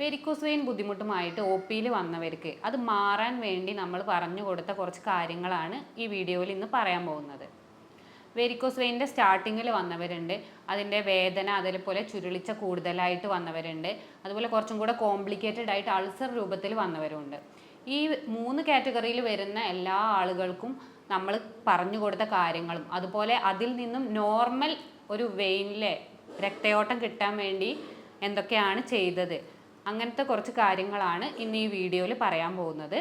Varicose vein ബുദ്ധിമുട്ടുമായിട്ട് O പിയിൽ വന്നവർക്ക് അത് മാറാൻ വേണ്ടി നമ്മൾ പറഞ്ഞു കൊടുത്ത കുറച്ച് കാര്യങ്ങളാണ് ഈ വീഡിയോയിൽ ഇന്ന് പറയാൻ പോകുന്നത്. വെരിക്കോസ് വെയിന്റെ സ്റ്റാർട്ടിങ്ങിൽ വന്നവരുണ്ട് അതിന്റെ വേദന അതേപോലെ ചുരുളിച്ച കൂടുതലായിട്ട് വന്നവരുണ്ട് അതുപോലെ കുറച്ചും കൂടെ കോംപ്ലിക്കേറ്റഡ് ആയിട്ട് അൾസർ രൂപത്തിൽ വന്നവരുണ്ട്. ഈ മൂന്ന് കാറ്റഗറിയിൽ വരുന്ന എല്ലാ ആളുകൾക്കും നമ്മൾ പറഞ്ഞു കൊടുത്ത കാര്യങ്ങളും അതുപോലെ അതിൽ നിന്നും നോർമൽ ഒരു വെയിനിലെ രക്തയോട്ടം കിട്ടാൻ വേണ്ടി എന്തൊക്കെയാണ് ചെയ്തത്? അങ്ങനത്തെ കുറച്ച് കാര്യങ്ങളാണ് ഇന്ന് ഈ വീഡിയോയിൽ പറയാൻ പോകുന്നത്.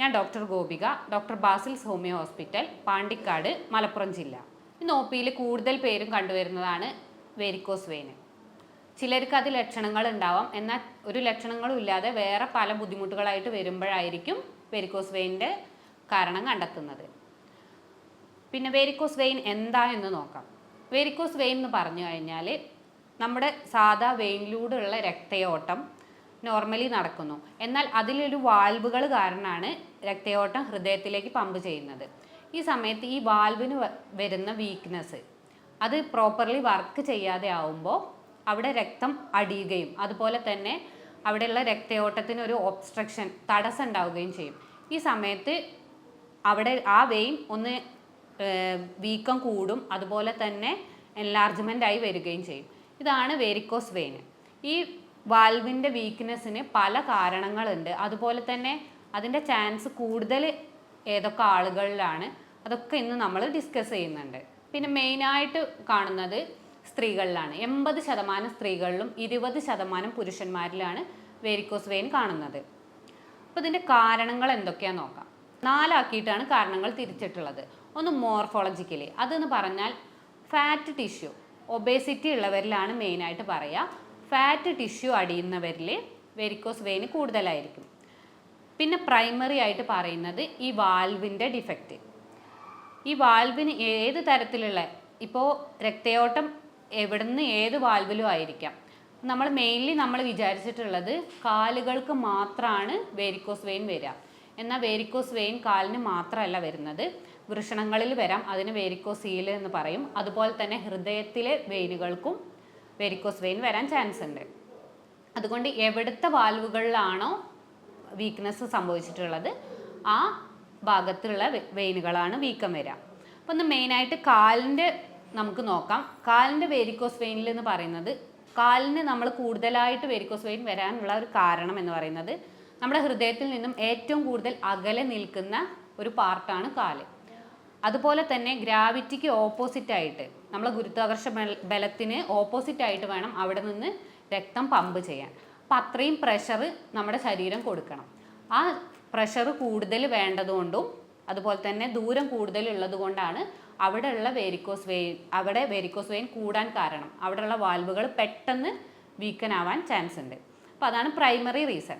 ഞാൻ doctor Gopika doctor Basil's homoeo hospital Pandikkad Malappuram ജില്ല. ഇന്ന് ഒ പിയിൽ കൂടുതൽ പേരും കണ്ടുവരുന്നതാണ് വെരിക്കോസ് വെയിന്. ചിലർക്ക് അത് ലക്ഷണങ്ങൾ ഉണ്ടാവാം. എന്നാൽ ഒരു ലക്ഷണങ്ങളും ഇല്ലാതെ വേറെ പല ബുദ്ധിമുട്ടുകളായിട്ട് വരുമ്പോഴായിരിക്കും വെരിക്കോസ് വെയിന്റെ കാരണം കണ്ടെത്തുന്നത്. പിന്നെ വെരിക്കോസ് വെയിൻ എന്താ എന്ന് നോക്കാം. വെരിക്കോസ് വെയിൻ എന്ന് പറഞ്ഞു കഴിഞ്ഞാൽ നമ്മുടെ സാധാ വെയിനിലൂടെയുള്ള രക്തയോട്ടം നോർമലി നടക്കുന്നു. എന്നാൽ അതിലൊരു വാൽവുകൾ കാരണമാണ് രക്തയോട്ടം ഹൃദയത്തിലേക്ക് പമ്പ് ചെയ്യുന്നത്. ഈ സമയത്ത് ഈ വാൽവിന് വരുന്ന വീക്ക്നെസ് അത് പ്രോപ്പർലി വർക്ക് ചെയ്യാതെ ആവുമ്പോൾ അവിടെ രക്തം അടിയുകയും അതുപോലെ തന്നെ അവിടെയുള്ള രക്തയോട്ടത്തിന് ഒരു ഒബ്സ്ട്രക്ഷൻ തടസ്സം ഉണ്ടാവുകയും ചെയ്യും. ഈ സമയത്ത് അവിടെ ആ വെയിൻ ഒന്ന് വീക്കം കൂടും അതുപോലെ തന്നെ എൻലാർജ്മെന്റ് ആയി വരികയും ചെയ്യും. ഇതാണ് വെരിക്കോസ് വെയിൻ ഈ വാൽവിന്റെ വീക്ക്നെസ്സിന് പല കാരണങ്ങളുണ്ട്. അതുപോലെ തന്നെ അതിന്റെ ചാൻസ് കൂടുതൽ ഏതൊക്കെ ആളുകളിലാണ് അതൊക്കെ ഇന്ന് നമ്മൾ ഡിസ്കസ് ചെയ്യുന്നുണ്ട്. പിന്നെ മെയിനായിട്ട് കാണുന്നത് സ്ത്രീകളിലാണ്. എൺപത് ശതമാനം സ്ത്രീകളിലും ഇരുപത് ശതമാനം പുരുഷന്മാരിലാണ് വേരിക്കോസ് വെയിൻ കാണുന്നത്. അപ്പോൾ ഇതിന്റെ കാരണങ്ങൾ എന്തൊക്കെയാണെന്ന് നോക്കാം. നാലാക്കിയിട്ടാണ് കാരണങ്ങൾ തിരിച്ചിട്ടുള്ളത്. ഒന്ന് മോർഫോളജിക്കലി. അതെന്ന് പറഞ്ഞാൽ ഫാറ്റ് ടിഷ്യൂ. ഒബേസിറ്റി ഉള്ളവരിലാണ് മെയിനായിട്ട് പറയുക ഫാറ്റ് ടിഷ്യൂ അടിയുന്നവരിൽ വെരിക്കോസ് വെയിന് കൂടുതലായിരിക്കും. പിന്നെ പ്രൈമറി ആയിട്ട് പറയുന്നത് ഈ വാൽവിന്റെ ഡിഫക്റ്റ്. ഈ വാൽവിന് ഏത് തരത്തിലുള്ള ഇപ്പോൾ രക്തയോട്ടം എവിടുന്ന് ഏത് വാൽവിലും ആയിരിക്കാം. നമ്മൾ മെയിൻലി നമ്മൾ വിചാരിച്ചിട്ടുള്ളത് കാലുകൾക്ക് മാത്രമാണ് വേരിക്കോസ് വെയിൻ വരിക എന്നാൽ വേരിക്കോസ് വെയിൻ കാലിന് മാത്രമല്ല വരുന്നത്. വൃഷണങ്ങളിൽ വരാം. അതിന് വേരിക്കോസീൽ എന്ന് പറയും. അതുപോലെ തന്നെ ഹൃദയത്തിലെ വെയിനുകൾക്കും വെരിക്കോസ് വെയിൻ വരാൻ ചാൻസ് ഉണ്ട്. അതുകൊണ്ട് എവിടുത്തെ വാൽവുകളിലാണോ വീക്ക്നെസ് സംഭവിച്ചിട്ടുള്ളത് ആ ഭാഗത്തുള്ള വെയിനുകളാണ് വീക്കം വരിക. അപ്പം ഒന്ന് മെയിനായിട്ട് കാലിന്റെ നമുക്ക് നോക്കാം. കാലിന്റെ വെരിക്കോസ് വെയിനിൽ എന്ന് പറയുന്നത് കാലിന് നമ്മൾ കൂടുതലായിട്ട് വെരിക്കോസ് വെയിൻ വരാനുള്ള ഒരു കാരണം എന്ന് പറയുന്നത് നമ്മുടെ ഹൃദയത്തിൽ നിന്നും ഏറ്റവും കൂടുതൽ അകലെ നിൽക്കുന്ന ഒരു പാർട്ടാണ് കാൽ. അതുപോലെ തന്നെ ഗ്രാവിറ്റിക്ക് ഓപ്പോസിറ്റ് ആയിട്ട് നമ്മളെ ഗുരുത്വാകർഷ ബല- ബലത്തിന് ഓപ്പോസിറ്റ് ആയിട്ട് വേണം അവിടെ നിന്ന് രക്തം പമ്പ് ചെയ്യാൻ. അപ്പം അത്രയും പ്രഷർ നമ്മുടെ ശരീരം കൊടുക്കണം. ആ പ്രഷർ കൂടുതൽ വേണ്ടതുകൊണ്ടും അതുപോലെ തന്നെ ദൂരം കൂടുതൽ ഉള്ളതുകൊണ്ടാണ് അവിടെയുള്ള വേരിക്കോസ് വെയിൻ അവിടെ വേരിക്കോസ് വെയിൻ കൂടാൻ കാരണം. അവിടെയുള്ള വാൽവുകൾ പെട്ടെന്ന് വീക്കൻ ആവാൻ ചാൻസ് ഉണ്ട്. അപ്പോൾ അതാണ് പ്രൈമറി റീസൺ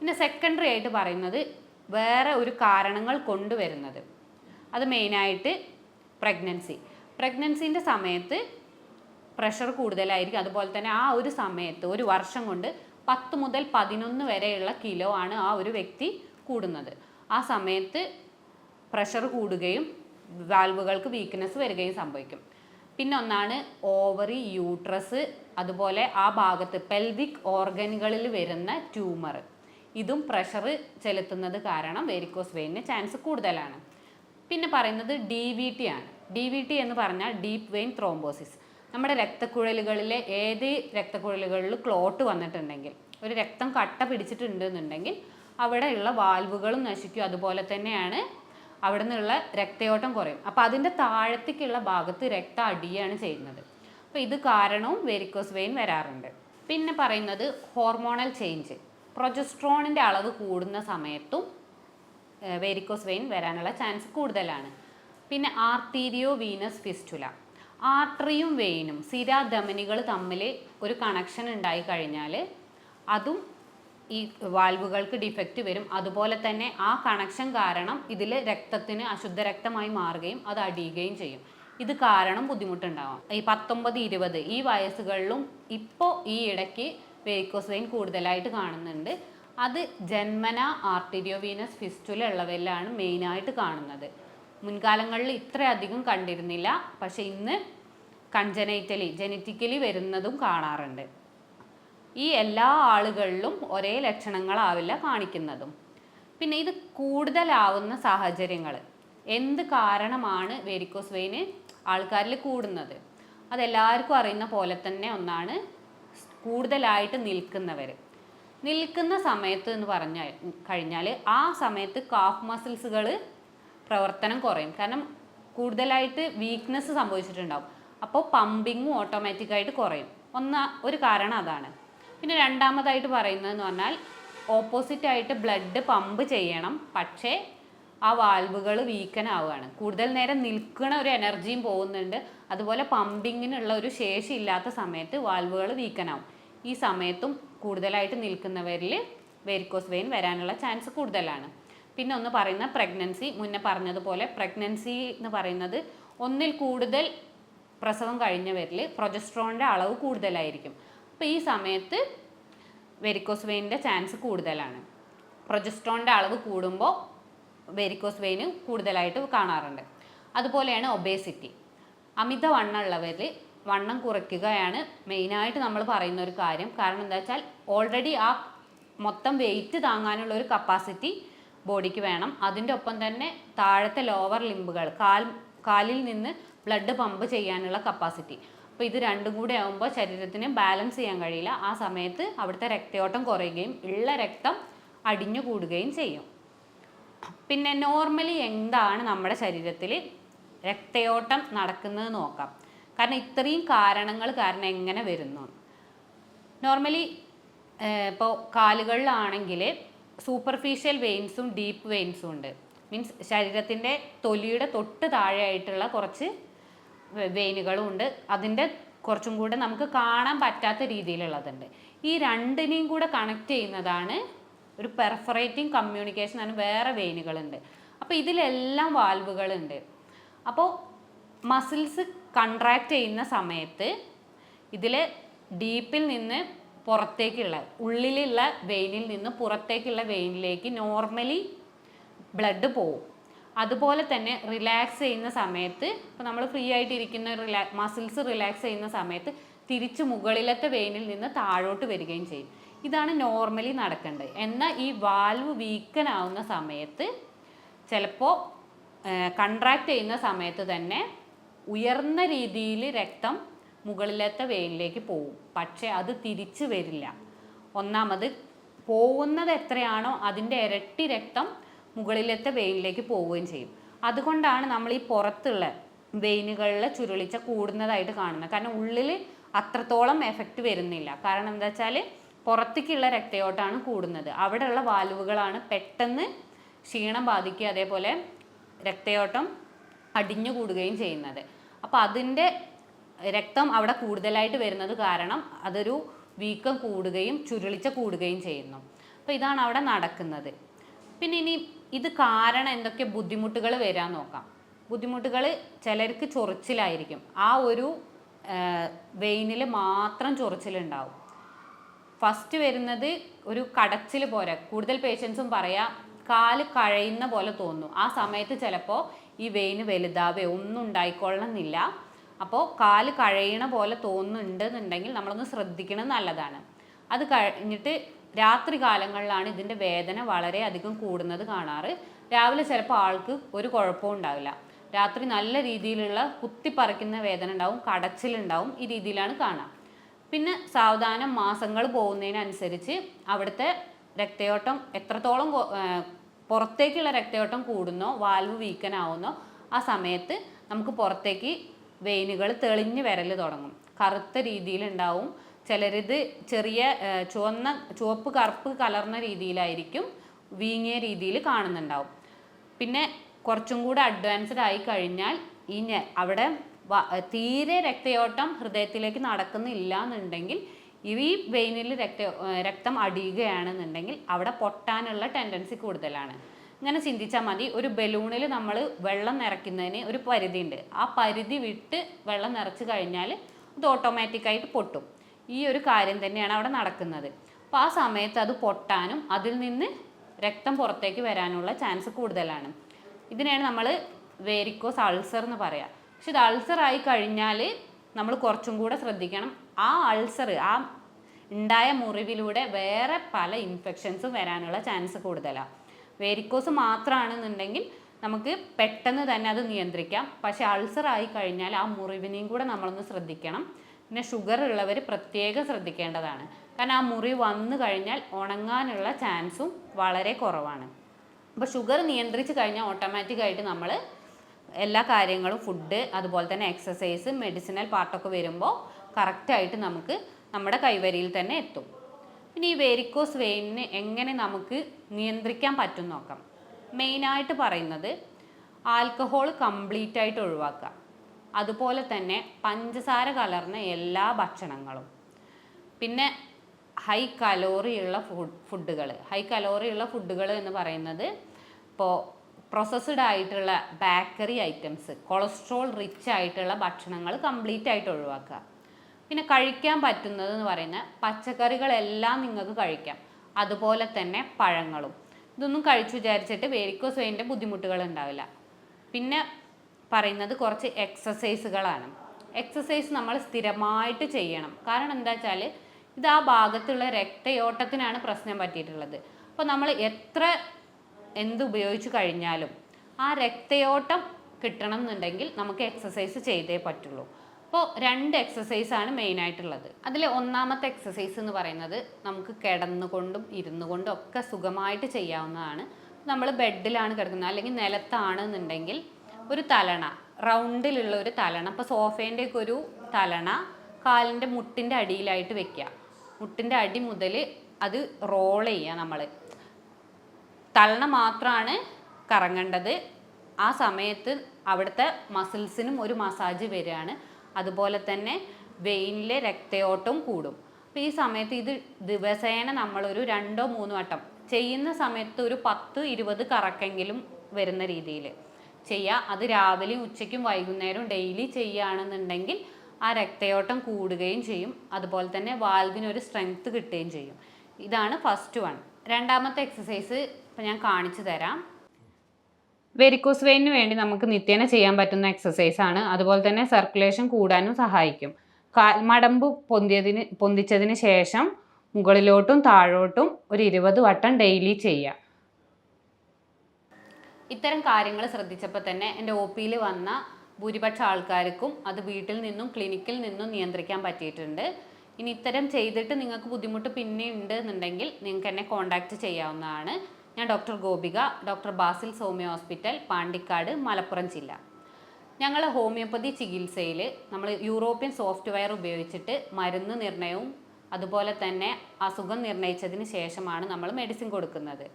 പിന്നെ സെക്കൻഡറി ആയിട്ട് പറയുന്നത് വേറെ ഒരു കാരണങ്ങൾ കൊണ്ടുവരുന്നത്. അത് മെയിനായിട്ട് പ്രഗ്നൻസി പ്രഗ്നൻസിന്റെ സമയത്ത് പ്രഷർ കൂടുതലായിരിക്കും. അതുപോലെ തന്നെ ആ ഒരു സമയത്ത് ഒരു വർഷം കൊണ്ട് പത്ത് മുതൽ പതിനൊന്ന് വരെയുള്ള കിലോ ആണ് ആ ഒരു വ്യക്തി കൂടുന്നത്. ആ സമയത്ത് പ്രഷർ കൂടുകയും വാൽവുകൾക്ക് വീക്ക്നെസ് വരികയും സംഭവിക്കും. പിന്നെ ഒന്നാണ് ഓവറി യൂട്രസ് അതുപോലെ ആ ഭാഗത്ത് പെൽവിക് ഓർഗനുകളിൽ വരുന്ന ട്യൂമർ ഇതും പ്രഷർ ചെലുത്തുന്നത് കാരണം വെരിക്കോസ് വെയിനിന് ചാൻസ് കൂടുതലാണ്. പിന്നെ പറയുന്നത് ഡി വി ടി ആണ്. ഡി വി ടി എന്ന് പറഞ്ഞാൽ ഡീപ്പ് വെയിൻ ത്രോംബോസിസ് നമ്മുടെ രക്തക്കുഴലുകളിലെ ഏത് രക്തക്കുഴലുകളിൽ ക്ലോട്ട് വന്നിട്ടുണ്ടെങ്കിൽ ഒരു രക്തം കട്ട പിടിച്ചിട്ടുണ്ട് എന്നുണ്ടെങ്കിൽ അവിടെയുള്ള വാൽവുകളും നശിക്കും. അതുപോലെ തന്നെയാണ് അവിടെ നിന്നുള്ള രക്തയോട്ടം കുറയും. അപ്പോൾ അതിന്റെ താഴത്തേക്കുള്ള ഭാഗത്ത് രക്തം അടിയാണ് ചെയ്യുന്നത്. അപ്പോൾ ഇത് കാരണവും വെരിക്കോസ് വെയിൻ വരാറുണ്ട്. പിന്നെ പറയുന്നത് ഹോർമോണൽ ചേഞ്ച് പ്രൊജസ്ട്രോണിന്റെ അളവ് കൂടുന്ന സമയത്തും വേരിക്കോസ് വെയിൻ വരാനുള്ള ചാൻസ് കൂടുതലാണ്. പിന്നെ ആർട്ടീരിയോ വീനസ് ഫിസ്റ്റുല ആർട്ടറിയും വെയിനും സിരാധമനികൾ തമ്മിൽ ഒരു കണക്ഷൻ ഉണ്ടായി കഴിഞ്ഞാൽ അതും ഈ വാൽവുകൾക്ക് ഡിഫക്റ്റ് വരും. അതുപോലെ തന്നെ ആ കണക്ഷൻ കാരണം ഇതിൽ രക്തത്തിന് അശുദ്ധ രക്തമായി മാറുകയും അത് അടിയുകയും ചെയ്യും. ഇത് കാരണം ബുദ്ധിമുട്ടുണ്ടാവാം. ഈ പത്തൊമ്പത് ഇരുപത് ഈ വയസ്സുകളിലും ഇപ്പോൾ ഈ ഇടയ്ക്ക് വേരിക്കോസ് വെയിൻ കൂടുതലായിട്ട് കാണുന്നുണ്ട്. അത് ജന്മന ആർട്ടിരിയോ വീനസ് ഫിസ്റ്റുല ഉള്ളവരിലാണ് മെയിനായിട്ട് കാണുന്നത്. മുൻകാലങ്ങളിൽ ഇത്രയധികം കണ്ടിരുന്നില്ല. പക്ഷെ ഇന്ന് കൺജനൈറ്റലി ജനറ്റിക്കലി വരുന്നതും കാണാറുണ്ട്. ഈ എല്ലാ ആളുകളിലും ഒരേ ലക്ഷണങ്ങളാവില്ല കാണിക്കുന്നതും. പിന്നെ ഇത് കൂടുതലാവുന്ന സാഹചര്യങ്ങൾ. എന്ത് കാരണമാണ് വെരിക്കോസ് വെയിന് ആൾക്കാരിൽ കൂടുന്നത്? അതെല്ലാവർക്കും അറിയുന്ന പോലെ തന്നെ ഒന്നാണ് കൂടുതലായിട്ട് നിൽക്കുന്നവർ നിൽക്കുന്ന സമയത്ത് എന്ന് പറഞ്ഞാൽ കഴിഞ്ഞാൽ ആ സമയത്ത് കാഫ് മസിൽസുകൾ പ്രവർത്തനം കുറയും. കാരണം കൂടുതലായിട്ട് വീക്ക്നെസ് സംഭവിച്ചിട്ടുണ്ടാവും. അപ്പോൾ പമ്പിങ്ങും ഓട്ടോമാറ്റിക്കായിട്ട് കുറയും. ഒന്ന ഒരു കാരണം അതാണ്. പിന്നെ രണ്ടാമതായിട്ട് പറയുന്നതെന്ന് പറഞ്ഞാൽ ഓപ്പോസിറ്റ് ആയിട്ട് ബ്ലഡ് പമ്പ് ചെയ്യണം. പക്ഷേ ആ വാൽവുകൾ വീക്കൻ ആവുകയാണ്. കൂടുതൽ നേരം നിൽക്കുന്ന ഒരു എനർജിയും പോകുന്നുണ്ട്. അതുപോലെ പമ്പിങ്ങിനുള്ള ഒരു ശേഷി ഇല്ലാത്ത സമയത്ത് വാൽവുകൾ വീക്കൻ ആവും. ഈ സമയത്തും കൂടുതലായിട്ട് നിൽക്കുന്നവരിൽ വെരിക്കോസ് വെയിൻ വരാനുള്ള ചാൻസ് കൂടുതലാണ്. പിന്നെ ഒന്ന് പറയുന്ന പ്രഗ്നൻസി മുന്നേ പറഞ്ഞതുപോലെ പ്രഗ്നൻസി എന്ന് പറയുന്നത് ഒന്നിൽ കൂടുതൽ പ്രസവം കഴിഞ്ഞവരിൽ പ്രൊജസ്ട്രോണിന്റെ അളവ് കൂടുതലായിരിക്കും. അപ്പോൾ ഈ സമയത്ത് വെരിക്കോസ് വെയിനിന്റെ ചാൻസ് കൂടുതലാണ്. പ്രൊജസ്ട്രോണിന്റെ അളവ് കൂടുമ്പോൾ വെരിക്കോസ് വെയിന് കൂടുതലായിട്ട് കാണാറുണ്ട്. അതുപോലെയാണ് ഒബേസിറ്റി അമിത വണ്ണമുള്ളവരിൽ വണ്ണം കുറയ്ക്കുകയാണ് മെയിനായിട്ട് നമ്മൾ പറയുന്ന ഒരു കാര്യം. കാരണം എന്താ വെച്ചാൽ ഓൾറെഡി ആ മൊത്തം വെയിറ്റ് താങ്ങാനുള്ള ഒരു കപ്പാസിറ്റി ബോഡിക്ക് വേണം. അതിന്റെ ഒപ്പം തന്നെ താഴത്തെ ലോവർ ലിംബുകൾ കാൽ കാലിൽ നിന്ന് ബ്ലഡ് പമ്പ് ചെയ്യാനുള്ള കപ്പാസിറ്റി അപ്പോൾ ഇത് രണ്ടും കൂടെ ആകുമ്പോൾ ശരീരത്തിന് ബാലൻസ് ചെയ്യാൻ കഴിയില്ല. ആ സമയത്ത് അവിടുത്തെ രക്തയോട്ടം കുറയുകയും ഉള്ള രക്തം അടിഞ്ഞു കൂടുകയും ചെയ്യും. പിന്നെ നോർമലി എന്താണ് നമ്മുടെ ശരീരത്തിൽ രക്തയോട്ടം നടക്കുന്നത് നോക്കാം. കാരണം ഇത്രയും കാരണങ്ങൾ കാരണം എങ്ങനെ വരുന്നു? നോർമലി ഇപ്പോൾ കാലുകളിലാണെങ്കിൽ സൂപ്പർഫിഷ്യൽ വെയിൻസും ഡീപ്പ് വെയിൻസും ഉണ്ട്. മീൻസ് ശരീരത്തിന്റെ തൊലിയുടെ തൊട്ട് താഴെയായിട്ടുള്ള കുറച്ച് വെയിനുകളും ഉണ്ട്. അതിന്റെ കുറച്ചും കൂടെ നമുക്ക് കാണാൻ പറ്റാത്ത രീതിയിലുള്ളതുണ്ട്. ഈ രണ്ടിനെയും കൂടെ കണക്ട് ചെയ്യുന്നതാണ് ഒരു പെർഫറേറ്റിംഗ് കമ്മ്യൂണിക്കേഷൻ ആണ് വേറെ വെയിനുകളുണ്ട് അപ്പോൾ ഇതിലെല്ലാം വാൽവുകളുണ്ട് അപ്പോൾ മസിൽസ് കൺട്രാക്ട് ചെയ്യുന്ന സമയത്ത് ഇതിൽ ഡീപ്പിൽ നിന്ന് പുറത്തേക്കുള്ള ഉള്ളിലുള്ള വെയിനിൽ നിന്ന് പുറത്തേക്കുള്ള വെയിനിലേക്ക് നോർമലി ബ്ലഡ് പോവും അതുപോലെ തന്നെ റിലാക്സ് ചെയ്യുന്ന സമയത്ത് ഇപ്പോൾ നമ്മൾ ഫ്രീ ആയിട്ടിരിക്കുന്ന റിലാ മസിൽസ് റിലാക്സ് ചെയ്യുന്ന സമയത്ത് തിരിച്ച് മുകളിലത്തെ വെയിനിൽ നിന്ന് താഴോട്ട് വരികയും ചെയ്യും. ഇതാണ് നോർമലി നടക്കേണ്ടത്. എന്നാൽ ഈ വാൽവ് വീക്കൻ ആവുന്ന സമയത്ത് ചിലപ്പോൾ കൺട്രാക്ട് ചെയ്യുന്ന സമയത്ത് തന്നെ ഉയർന്ന രീതിയിൽ രക്തം മുകളിലത്തെ വെയിലിലേക്ക് പോവും. പക്ഷേ അത് തിരിച്ചു വരില്ല. ഒന്നാമത് പോകുന്നത് എത്രയാണോ അതിന്റെ ഇരട്ടി രക്തം മുകളിലത്തെ വെയിലിലേക്ക് പോവുകയും ചെയ്യും. അതുകൊണ്ടാണ് നമ്മൾ ഈ പുറത്തുള്ള വെയിനുകളിൽ ചുരുളിച്ച കൂടുന്നതായിട്ട് കാണുന്നത്. കാരണം ഉള്ളിൽ അത്രത്തോളം എഫക്റ്റ് വരുന്നില്ല. കാരണം എന്താ വെച്ചാൽ പുറത്തേക്കുള്ള രക്തയോട്ടാണ് കൂടുന്നത്. അവിടെയുള്ള വാൽവുകളാണ് പെട്ടെന്ന് ക്ഷീണം ബാധിക്കുക അതേപോലെ രക്തയോട്ടം അടിഞ്ഞു കൂടുകയും ചെയ്യുന്നത്. അപ്പോൾ അതിന്റെ രക്തം അവിടെ കൂടുതലായിട്ട് വരുന്നത് കാരണം അതൊരു വീക്കം കൂടുകയും ചുരുളിച്ച കൂടുകയും ചെയ്യുന്നു. അപ്പോൾ ഇതാണ് അവിടെ നടക്കുന്നത്. പിന്നെ ഇനി ഇത് കാരണം എന്തൊക്കെ ബുദ്ധിമുട്ടുകൾ വരാൻ നോക്കാം. ബുദ്ധിമുട്ടുകൾ ചിലർക്ക് ചൊറിച്ചിലായിരിക്കും. ആ ഒരു വെയിനിൽ മാത്രം ചൊറിച്ചിലുണ്ടാവും. ഫസ്റ്റ് വരുന്നത് ഒരു കടച്ചിൽ പോലെ. കൂടുതൽ പേഷ്യൻസും പറയാം കാൽ കഴയുന്ന പോലെ തോന്നും. ആ സമയത്ത് ചിലപ്പോൾ ഈ വെയിന് വലുതാവേ ഒന്നും ഉണ്ടായിക്കൊള്ളണമെന്നില്ല അപ്പോൾ കാൽ കഴയണ പോലെ തോന്നുന്നുണ്ടെന്നുണ്ടെങ്കിൽ നമ്മളൊന്ന് ശ്രദ്ധിക്കണം നല്ലതാണ്. അത് കഴിഞ്ഞിട്ട് രാത്രി കാലങ്ങളിലാണ് ഇതിന്റെ വേദന വളരെ അധികം കൂടുന്നത് കാണാറ്. രാവിലെ ചിലപ്പോൾ ആൾക്ക് ഒരു കുഴപ്പവും ഉണ്ടാവില്ല. രാത്രി നല്ല രീതിയിലുള്ള കുത്തിപ്പറിക്കുന്ന വേദന ഉണ്ടാവും കടച്ചിലുണ്ടാവും ഈ രീതിയിലാണ് കാണാം. പിന്നെ സാവധാനം മാസങ്ങൾ പോകുന്നതിനനുസരിച്ച് അവിടുത്തെ രക്തയോട്ടം എത്രത്തോളം പുറത്തേക്കുള്ള രക്തയോട്ടം കൂടുന്നോ വാൽവ് വീക്കൻ ആവുന്നോ ആ സമയത്ത് നമുക്ക് പുറത്തേക്ക് വെയിനുകൾ തെളിഞ്ഞ് വരൽ തുടങ്ങും. കറുത്ത രീതിയിലുണ്ടാവും. ചിലരിത് ചെറിയ ചുവന്ന ചുവപ്പ് കറുപ്പ് കലർന്ന രീതിയിലായിരിക്കും വീങ്ങിയ രീതിയിൽ കാണുന്നുണ്ടാവും. പിന്നെ കുറച്ചും കൂടെ അഡ്വാൻസ്ഡ് ആയി കഴിഞ്ഞാൽ ഈ അവിടെ തീരെ രക്തയോട്ടം ഹൃദയത്തിലേക്ക് നടക്കുന്നില്ല എന്നുണ്ടെങ്കിൽ ഈ വെയിനിൽ രക്ത രക്തം അടിയുകയാണെന്നുണ്ടെങ്കിൽ അവിടെ പൊട്ടാനുള്ള ടെൻഡൻസി കൂടുതലാണ്. ഇങ്ങനെ ചിന്തിച്ചാൽ മതി ഒരു ബലൂണിൽ നമ്മൾ വെള്ളം നിറയ്ക്കുന്നതിന് ഒരു പരിധി ഉണ്ട് ആ പരിധി വിട്ട് വെള്ളം നിറച്ച് കഴിഞ്ഞാൽ അത് ഓട്ടോമാറ്റിക്കായിട്ട് പൊട്ടും. ഈ ഒരു കാര്യം തന്നെയാണ് അവിടെ നടക്കുന്നത്. അപ്പോൾ ആ സമയത്ത് അത് പൊട്ടാനും അതിൽ നിന്ന് രക്തം പുറത്തേക്ക് വരാനുള്ള ചാൻസ് കൂടുതലാണ്. ഇതിനെയാണ് നമ്മൾ വേരിക്കോസ് അൾസർ എന്ന് പറയുക പക്ഷെ ഇത് അൾസർ ആയി കഴിഞ്ഞാൽ നമ്മൾ കുറച്ചും കൂടെ ശ്രദ്ധിക്കണം. ആ അൾസർ ആ ഉണ്ടായ മുറിവിലൂടെ വേറെ പല ഇൻഫെക്ഷൻസും വരാനുള്ള ചാൻസ് കൂടുതലാണ് വേരിക്കോസ് മാത്രമാണെന്നുണ്ടെങ്കിൽ നമുക്ക് പെട്ടെന്ന് തന്നെ അത് നിയന്ത്രിക്കാം. പക്ഷെ അൾസർ ആയി കഴിഞ്ഞാൽ ആ മുറിവിനെയും കൂടെ നമ്മളൊന്ന് ശ്രദ്ധിക്കണം. പിന്നെ ഷുഗർ ഉള്ളവർ പ്രത്യേകം ശ്രദ്ധിക്കേണ്ടതാണ്. കാരണം ആ മുറി വന്നു കഴിഞ്ഞാൽ ഉണങ്ങാനുള്ള ചാൻസും വളരെ കുറവാണ്. അപ്പോൾ ഷുഗർ നിയന്ത്രിച്ച് കഴിഞ്ഞാൽ ഓട്ടോമാറ്റിക്കായിട്ട് നമ്മൾ എല്ലാ കാര്യങ്ങളും ഫുഡ് അതുപോലെ തന്നെ എക്സസൈസ് മെഡിസിനൽ പാർട്ടൊക്കെ വരുമ്പോൾ കറക്റ്റായിട്ട് നമുക്ക് നമ്മുടെ കൈവരിയിൽ തന്നെ എത്തും. പിന്നെ ഈ വേരിക്കോസ് വെയിനിന് എങ്ങനെ നമുക്ക് നിയന്ത്രിക്കാൻ പറ്റും നോക്കാം. മെയിനായിട്ട് പറയുന്നത് ആൽക്കഹോൾ കംപ്ലീറ്റ് ആയിട്ട് ഒഴിവാക്കുക. അതുപോലെ തന്നെ പഞ്ചസാര കലർന്ന എല്ലാ ഭക്ഷണങ്ങളും. പിന്നെ ഹൈ കലോറിയുള്ള ഫുഡ് ഫുഡുകൾ ഹൈ കലോറിയുള്ള ഫുഡുകൾ എന്ന് പറയുന്നത് ഇപ്പോൾ പ്രോസസ്ഡ് ആയിട്ടുള്ള ബേക്കറി ഐറ്റംസ് കൊളസ്ട്രോൾ റിച്ച് ആയിട്ടുള്ള ഭക്ഷണങ്ങൾ കംപ്ലീറ്റ് ആയിട്ട് ഒഴിവാക്കുക. പിന്നെ കഴിക്കാൻ പറ്റുന്നത് എന്ന് പറയുന്ന പച്ചക്കറികളെല്ലാം നിങ്ങൾക്ക് കഴിക്കാം. അതുപോലെ തന്നെ പഴങ്ങളും. ഇതൊന്നും കഴിച്ചു വിചാരിച്ചിട്ട് വേരിക്കോസ് വെയിന്റെ ബുദ്ധിമുട്ടുകൾ ഉണ്ടാവില്ല. പിന്നെ പറയുന്നത് കുറച്ച് എക്സസൈസുകളാണ് എക്സസൈസ് നമ്മൾ സ്ഥിരമായിട്ട് ചെയ്യണം. കാരണം എന്താ വെച്ചാൽ ഇത് ആ ഭാഗത്തുള്ള രക്തയോട്ടത്തിനാണ് പ്രശ്നം പറ്റിയിട്ടുള്ളത്. അപ്പോൾ നമ്മൾ എത്ര എന്ത് ഉപയോഗിച്ച് കഴിഞ്ഞാലും ആ രക്തയോട്ടം കിട്ടണം എന്നുണ്ടെങ്കിൽ നമുക്ക് എക്സസൈസ് ചെയ്തേ പറ്റുള്ളൂ. അപ്പോൾ രണ്ട് എക്സസൈസ് ആണ് മെയിൻ ആയിട്ടുള്ളത്. അതിൽ ഒന്നാമത്തെ എക്സസൈസ് എന്ന് പറയുന്നത് നമുക്ക് കിടന്നുകൊണ്ടും ഇരുന്നു കൊണ്ടും ഒക്കെ സുഖമായിട്ട് ചെയ്യാവുന്നതാണ്. നമ്മൾ ബെഡിലാണ് കിടക്കുന്നത്. അല്ലെങ്കിൽ നിലത്താണെന്നുണ്ടെങ്കിൽ ഒരു തലണ റൗണ്ടിലുള്ള ഒരു തലണ. അപ്പോൾ സോഫേന്റെ ഒക്കെ ഒരു തലണ കാലിന്റെ മുട്ടിന്റെ അടിയിലായിട്ട് വെക്കുക. മുട്ടിന്റെ അടി മുതൽ അത് റോൾ ചെയ്യുക നമ്മൾ തള്ളണ മാത്രമാണ് കറങ്ങേണ്ടത്. ആ സമയത്ത് അവിടുത്തെ മസിൽസിനും ഒരു മസാജ് വരികയാണ് അതുപോലെ തന്നെ വെയിനിലെ രക്തയോട്ടം കൂടും. അപ്പോൾ ഈ സമയത്ത് ഇത് ദിവസേന നമ്മളൊരു രണ്ടോ മൂന്നോ വട്ടം ചെയ്യുന്ന സമയത്ത് ഒരു പത്ത് ഇരുപത് കറക്കെങ്കിലും വരുന്ന രീതിയിൽ ചെയ്യുക അത് രാവിലെയും ഉച്ചയ്ക്കും വൈകുന്നേരവും ഡെയിലി ചെയ്യുകയാണെന്നുണ്ടെങ്കിൽ ആ രക്തയോട്ടം കൂടുകയും ചെയ്യും. അതുപോലെ തന്നെ വാൽവിനൊരു സ്ട്രെങ്ത് കിട്ടുകയും ചെയ്യും. ഇതാണ് ഫസ്റ്റ് വൺ രണ്ടാമത്തെ എക്സസൈസ് ഇപ്പം ഞാൻ കാണിച്ചു തരാം. വെരിക്കോസ് വെയിന് വേണ്ടി നമുക്ക് നിത്യേന ചെയ്യാൻ പറ്റുന്ന എക്സസൈസ് ആണ്. അതുപോലെ തന്നെ സർക്കുലേഷൻ കൂടാനും സഹായിക്കും. മടമ്പ് പൊന്തിയതിന് പൊന്തിച്ചതിന് ശേഷം മുകളിലോട്ടും താഴോട്ടും ഒരു ഇരുപത് വട്ടം ഡെയിലി ചെയ്യുക. ഇത്തരം കാര്യങ്ങൾ ശ്രദ്ധിച്ചപ്പോൾ തന്നെ എന്റെ ഒ പിയിൽ വന്ന ഭൂരിപക്ഷ ആൾക്കാർക്കും അത് വീട്ടിൽ നിന്നും ക്ലിനിക്കിൽ നിന്നും നിയന്ത്രിക്കാൻ പറ്റിയിട്ടുണ്ട്. ഇനി ഇത്തരം ചെയ്തിട്ട് നിങ്ങൾക്ക് ബുദ്ധിമുട്ട് പിന്നെ ഉണ്ട് എന്നുണ്ടെങ്കിൽ നിങ്ങൾക്ക് എന്നെ കോൺടാക്റ്റ് ചെയ്യാവുന്നതാണ്. ഞാൻ doctor Gopika doctor Basil Soumya hospital Pandikkad Malappuram ജില്ല. ഞങ്ങൾ ഹോമിയോപ്പതി ചികിത്സയിൽ നമ്മൾ യൂറോപ്യൻ സോഫ്റ്റ്വെയർ ഉപയോഗിച്ചിട്ട് മരുന്ന് നിർണയവും അതുപോലെ തന്നെ അസുഖം നിർണയിച്ചതിന് ശേഷമാണ് നമ്മൾ മെഡിസിൻ കൊടുക്കുന്നത്.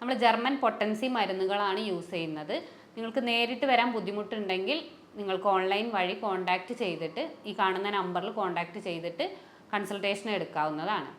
നമ്മൾ ജർമ്മൻ പൊട്ടൻസി മരുന്നുകളാണ് യൂസ് ചെയ്യുന്നത്. നിങ്ങൾക്ക് നേരിട്ട് വരാൻ ബുദ്ധിമുട്ടുണ്ടെങ്കിൽ നിങ്ങൾക്ക് ഓൺലൈൻ വഴി കോൺടാക്റ്റ് ചെയ്തിട്ട് ഈ കാണുന്ന നമ്പറിൽ കോൺടാക്റ്റ് ചെയ്തിട്ട് കൺസൾട്ടേഷൻ എടുക്കാവുന്നതാണ്.